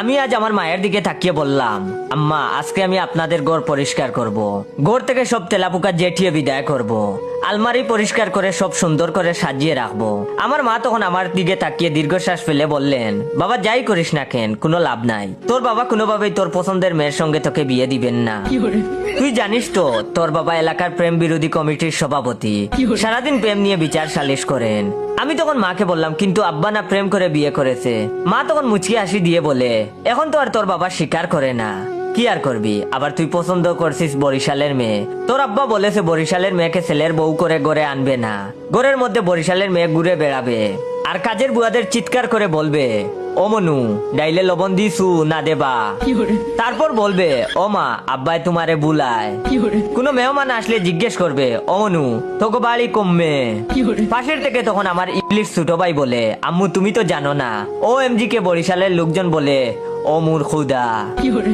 আমি আজ আমার মায়ের দিকে থাকিয়ে বললাম, আম্মা, আজকে আমি আপনাদের ঘর পরিষ্কার করব। ঘর থেকে সব তেলাপোকা জেঠিয়ে বিদায় করব। আলমারি পরিষ্কার করে সব সুন্দর করে সাজিয়ে রাখব। আমার মা তখন আমার দিকে তাকিয়ে দীর্ঘশ্বাস ফেলে বললেন বাবা যাই করিস না কেন কোনো লাভ নাই। তোর বাবা কোনোভাবেই তোর পছন্দের মেয়ের সঙ্গে তোকে বিয়ে দিবেন না। তুই জানিস তো তোর বাবা এলাকার প্রেম বিরোধী কমিটির সভাপতি। সারাদিন প্রেম নিয়ে বিচার সালিশ করেন। আমি তখন মাকে বললাম কিন্তু আব্বা না প্রেম করে বিয়ে করেছে। মা তখন মুচকি হাসি দিয়ে বলে এখন তো আর তোর বাবা স্বীকার করে না। কি আর করবি? আবার তুই পছন্দ করছিস বরিশালের মেয়ে। তোর আব্বা বলেছে বরিশালের মেয়েকে ছেলের বউ করে গড়ে আনবে না। গড়ের মধ্যে বরিশালের মেয়ে ঘুরে বেড়াবে। আর কাজের বুয়াদের চিৎকার করে বলবে ও মনু ডাইলে লবণ দিছু না দেবা। তারপর বলবে ও মা আব্বাই তোমারে বুলায়। কোনো মেহমান আসলে জিজ্ঞেস করবে ও মনু তোকে বাড়ি কমবে? পাশের থেকে তখন আমার ইংলিশ ছোট ভাই বলে আম্মু তুমি তো জানো না। ও এমজি কে বরিশালের লোকজন বলে ও মুর খুদা।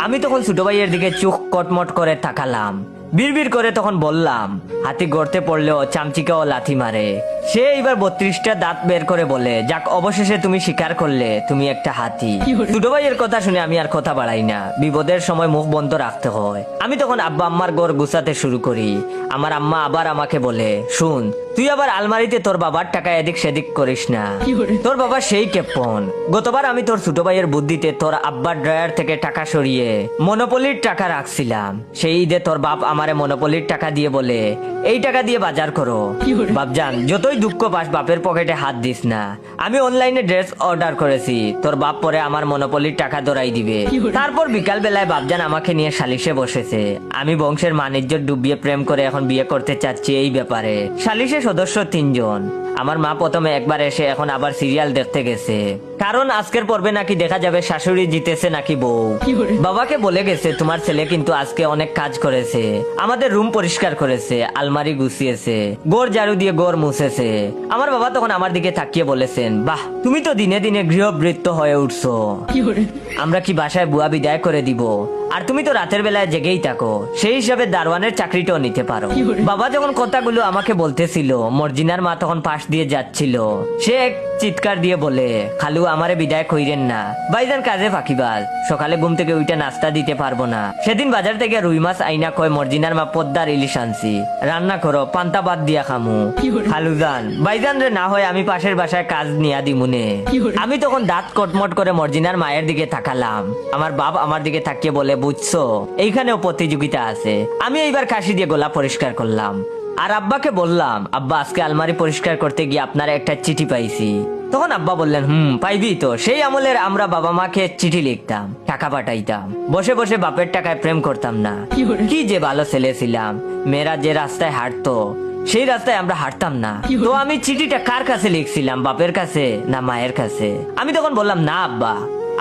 আমি তখন ছোট ভাইয়ের দিকে চোখ কটমট করে তাকালাম। বিড়বিড় করে তখন বললাম হাতি গড়তে পড়লেও চামচিকাও লাথি মারে। সে এইবার বত্রিশটা দাঁত বের করে বলে যাক অবশেষে তুমি স্বীকার করলে তুমি একটা হাতি। ছোট ভাইয়ের কথা শুনে আমি আর কথা বাড়াই না। বিপদের সময় মুখ বন্ধ রাখতে হয়। আমি তখন আব্বা আম্মার গড় গুছাতে শুরু করি। আমার আম্মা আবার আমাকে বলে শুন তুই আবার আলমারিতে তোর বাবার টাকা এদিক সেদিক করিস না। তোর বাবা সেই কেপন। গতবার আমি তোর ছোট ভাইয়ের বুদ্ধিতে তোর আব্বার ড্রয়ার থেকে টাকা সরিয়ে মনোপলির টাকা রাখছিলাম। সেই ঈদে তোর বাপ আমারে মনোপলির টাকা দিয়ে বলে এই টাকা দিয়ে বাজার করো। বাপজান যতই দুঃখ পাস বাপের পকেটে হাত দিস না। আমি অনলাইনে ড্রেস অর্ডার করেছি। তোর বাপ পরে আমার মনোপলির টাকা দরাই দিবে। তারপর বিকাল বেলায় বাপজান আমাকে নিয়ে সালিশে বসেছে। আমি বংশের মানিজ্য ডুবিয়ে প্রেম করে এখন বিয়ে করতে চাচ্ছি এই ব্যাপারে। সালিশে সদস্য তিনজন। আমার মা প্রথমে একবার এসে এখন আবার সিরিয়াল দেখতে গেছে। কারণ আজকের পর্বে নাকি দেখা যাবে শাশুড়ি জিতেছে নাকি বউ। বাবাকে বলে গেছে তোমার ছেলে কিন্তু আজকে অনেক কাজ করেছে। আমাদের রুম পরিষ্কার করেছে আলমারি গুছিয়েছে গোড় ঝাড়ু দিয়ে গোড় মুছেছে। আমার বাবা তখন আমার দিকে তাকিয়ে বলেছেন বাহ তুমি তো দিনে দিনে গৃহবৃত্ত হয়ে উঠছো। আমরা কি বাসায় বুয়া বিদায় করে দিব? আর তুমি তো রাতের বেলায় জেগেই থাকো। সেই হিসাবে দারোয়ানের চাকরিটাও নিতে পারো। বাবা যখন কথাগুলো আমাকে বলতেছিল মর্জিনার মা তখন পাশ দিয়ে যাচ্ছিল। সে এক চিৎকার দিয়ে বলে খালু আমারে বিদায় কইরেন না। বাইজান কাজে ফাঁকিবাজ। সকালে ঘুম থেকে উইটা নাস্তা দিতে পারব না। সেদিন বাজার থেকে রুই মাছ আইনা কয় মর্জিনার মা পদ্মার ইলিশ আনছি। রান্না করো পান্তা বাদ দিয়া খামু। খালু যান বাইজান রে না হয় আমি পাশের বাসায় কাজ নিয়া দিমুনে। আমি তখন দাঁত কটমট করে মর্জিনার মায়ের দিকে তাকালাম। আমার বাপ আমার দিকে তাকিয়ে বলে বুঝছ? এইখানেও প্রতিযোগিতা আছে। আমি এইবার কাশি দিয়ে গোলা পরিষ্কার করলাম। আর আব্বাকে বললাম আব্বা আজকে আলমারি পরিষ্কার করতে গিয়ে আপনার একটা চিঠি পাইছি। তখন আব্বা বললেন হুম পাইবি তো। সেই আমলের আমরা বাবা মাকে চিঠি লিখতাম টাকা পাঠাইতাম। বসে বসে বাপের টাকায় প্রেম করতাম না। কি যে ভালো ছেলে ছিলাম। মেয়েরা যে রাস্তায় হাঁটতো সেই রাস্তায় আমরা হাঁটতাম না। তো আমি চিঠিটা কার কাছে লিখছিলাম? বাপের কাছে না মায়ের কাছে? আমি তখন বললাম না আব্বা।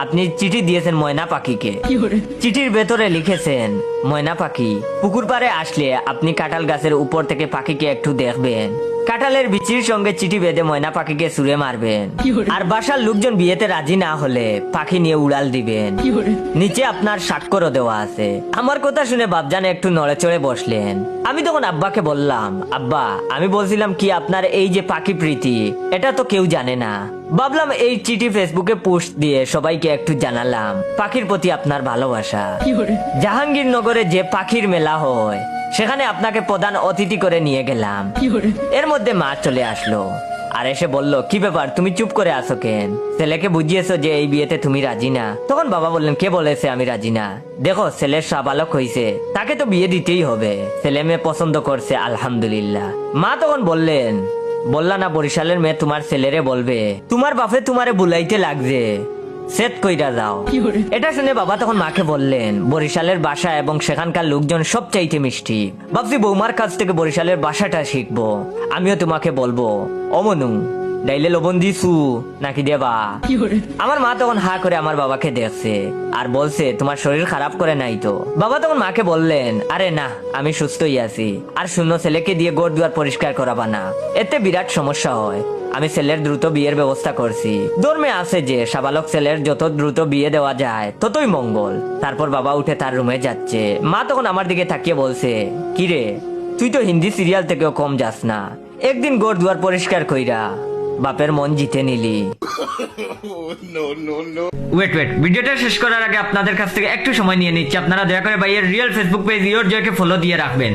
আপনি চিঠি দিয়েছেন ময়না পাখিকে। চিঠির ভেতরে লিখেছেন ময়না পাখি পুকুর পাড়ে আসলে আপনি কাঁঠাল গাছের উপর থেকে পাখিকে একটু দেখবেন। কাঁঠালের বিচির সঙ্গে চিঠি বেঁধে ময়না পাখিকে সুরে মারবেন। আর বাসার লোকজন বিয়েতে রাজি না হলে পাখি নিয়ে উড়াল দিবেন। নিচে আপনার স্বাক্ষরও দেওয়া আছে। আমার কথা শুনে বাপজান একটু নড়ে চড়ে বসলেন। আমি তখন আব্বাকে বললাম আব্বা আমি বলছিলাম কি আপনার এই যে পাখি প্রীতি এটা তো কেউ জানে না। ভাবলাম এই চিঠি ফেসবুকে পোস্ট দিয়ে সবাইকে একটু জানালাম পাখির প্রতি আপনার ভালোবাসা। জাহাঙ্গীরনগরে যে পাখির মেলা হয় সেখানে আপনাকে প্রধান অতিথি করে নিয়ে গেলাম। এর মধ্যে মা চলে আসলো। আর এসে বলল কি ব্যাপার তুমি চুপ করে আসো কেন? ছেলেকে বুঝিয়েছো যে এই বিয়েতে তুমি রাজি না? তখন বাবা বললেন কে বলেছে আমি রাজি না? দেখো ছেলের সাবালক হয়েছে তাকে তো বিয়ে দিতেই হবে। ছেলে মেয়ে পছন্দ করছে আলহামদুলিল্লাহ। মা তখন বললেন বললা না বরিশালের মেয়ে তোমার ছেলেরে বলবে। তোমার বাপে তোমারে বুলাইতে লাগছে। সেট কইরা যাও। এটা শুনে বাবা তখন মাকে বললেন বরিশালের বাসা এবং সেখানকার লোকজন সব চাইতে মিষ্টি। ভাবছি বৌমার কাছ থেকে বরিশালের বাসাটা শিখব। আমিও তোমাকে বলব। অমনু ডাইলে লবণ দিছু নাকি দেবা? আমার মা তখন হা করে আমার বাবাকে দেখছে আর বলছে তোমার শরীর খারাপ করে নাই তো? বাবা তখন মাকে বললেন আরে না আমি সুস্থই আছি আর শূন্য ছেলেকে দিয়ে গোড় দুয়ার পরিষ্কার করাবা না। এতে বিরাট সমস্যা হয়। আমি ছেলের দ্রুত বিয়ের ব্যবস্থা করছি। ধর্মে আছে যে সাবালক ছেলের যত দ্রুত বিয়ে দেওয়া যায় ততই মঙ্গল। তারপর বাবা উঠে তার রুমে যাচ্ছে। মা তখন আমার দিকে তাকিয়ে বলছে কিরে তুই তো হিন্দি সিরিয়াল থেকেও কম যাস না। একদিন গোড় দুয়ার পরিষ্কার কইরা বাপের মন জিতে নিলি। ওয়েট ওয়েট ভিডিওটা শেষ করার আগে আপনাদের কাছ থেকে একটু সময় নিয়ে নিচ্ছি। আপনারা দয়া করে ভাইয়ের রিয়েল ফেসবুক পেজ ইয়োর জয়কে ফলো দিয়ে রাখবেন।